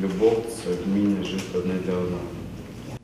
любов це вміння жити одне для одного.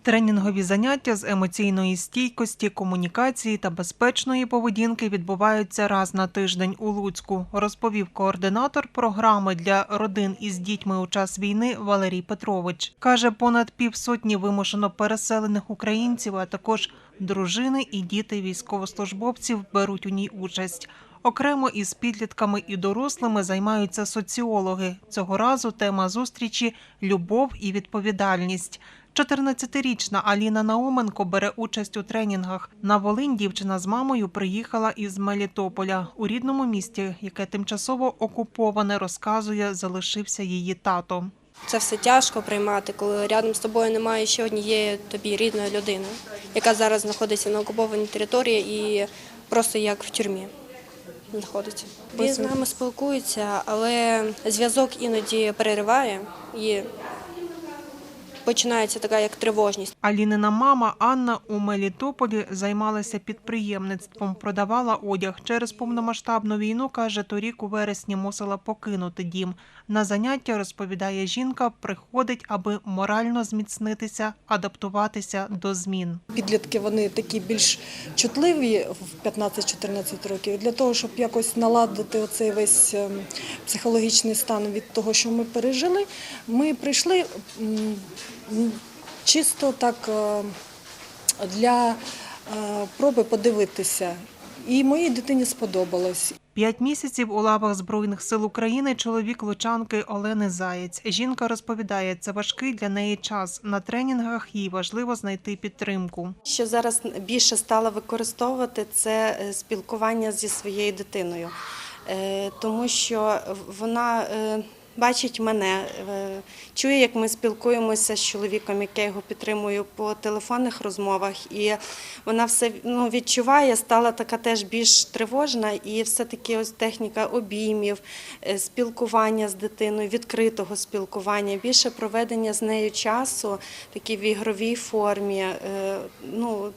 Тренінгові заняття з емоційної стійкості, комунікації та безпечної поведінки відбуваються раз на тиждень у Луцьку, розповів координатор програми для родин із дітьми у час війни Валерій Петрович. Каже, понад півсотні вимушено переселених українців, а також дружини і діти військовослужбовців беруть у ній участь. Окремо із підлітками і дорослими займаються соціологи. Цього разу тема зустрічі любов і відповідальність. 14-річна Аліна Науменко бере участь у тренінгах. На Волинь дівчина з мамою приїхала із Мелітополя. У рідному місті, яке тимчасово окуповане, розказує, залишився її тато. Це все тяжко приймати, коли рядом з тобою немає ще однієї тобі рідної людини, яка зараз знаходиться на окупованій території і просто як в тюрмі знаходиться. Він з нами спілкується, але зв'язок іноді перериває і починається така як тривожність. Алінина мама Анна у Мелітополі займалася підприємництвом, продавала одяг. Через повномасштабну війну каже, торік у вересні мусила покинути дім. На заняття розповідає жінка, приходить, аби морально зміцнитися, адаптуватися до змін. Підлітки вони такі більш чутливі в 15-14 років. Для того, щоб якось наладити оцей весь ем, психологічний стан від того, що ми пережили, ми прийшли чисто так е, для е, проби подивитися. І моїй дитині сподобалось. П'ять місяців у лавах Збройних сил України чоловік лучанки Олени Заєць. Жінка розповідає, це важкий для неї час. На тренінгах їй важливо знайти підтримку. Що зараз більше стала використовувати це е, спілкування зі своєю дитиною, тому що вона бачить мене, е, чує, як ми спілкуємося з чоловіком, як я його підтримую по телефонних розмовах, і вона все ну, відчуває, стала така теж більш тривожна, і все-таки ось техніка обіймів, е, спілкування з дитиною, відкритого спілкування, більше проведення з нею часу, такі в ігровій формі. е, Ну,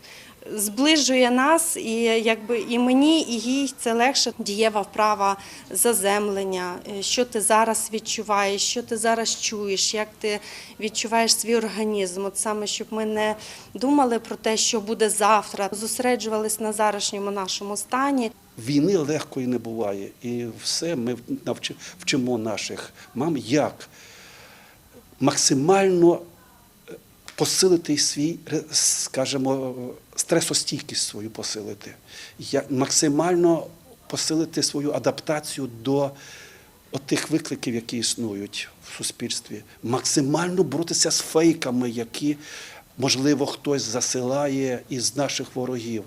зближує нас, і якби і мені, і їй це легше дієва вправа заземлення. е, Що ти зараз відчуваєш, що ти зараз чуєш, як ти відчуваєш свій організм. От саме щоб ми не думали про те, що буде завтра, зосереджувались на зарашньому нашому стані. Війни легкої не буває. І все ми навчи- вчимо наших мам, як максимально посилити свій, скажімо, стресостійкість свою посилити, максимально посилити свою адаптацію до тих викликів, які існують в суспільстві, максимально боротися з фейками, які, можливо, хтось засилає із наших ворогів,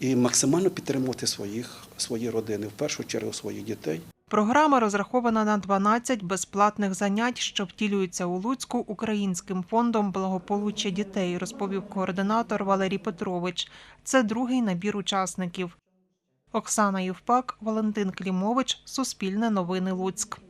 і максимально підтримувати своїх, свої родини, в першу чергу своїх дітей. Програма розрахована на 12 безплатних занять, що втілюються у Луцьку Українським фондом благополуччя дітей, розповів координатор Валерій Петрович. Це другий набір учасників. Оксана Євпак, Валентин Клімович, Суспільне новини Луцьк.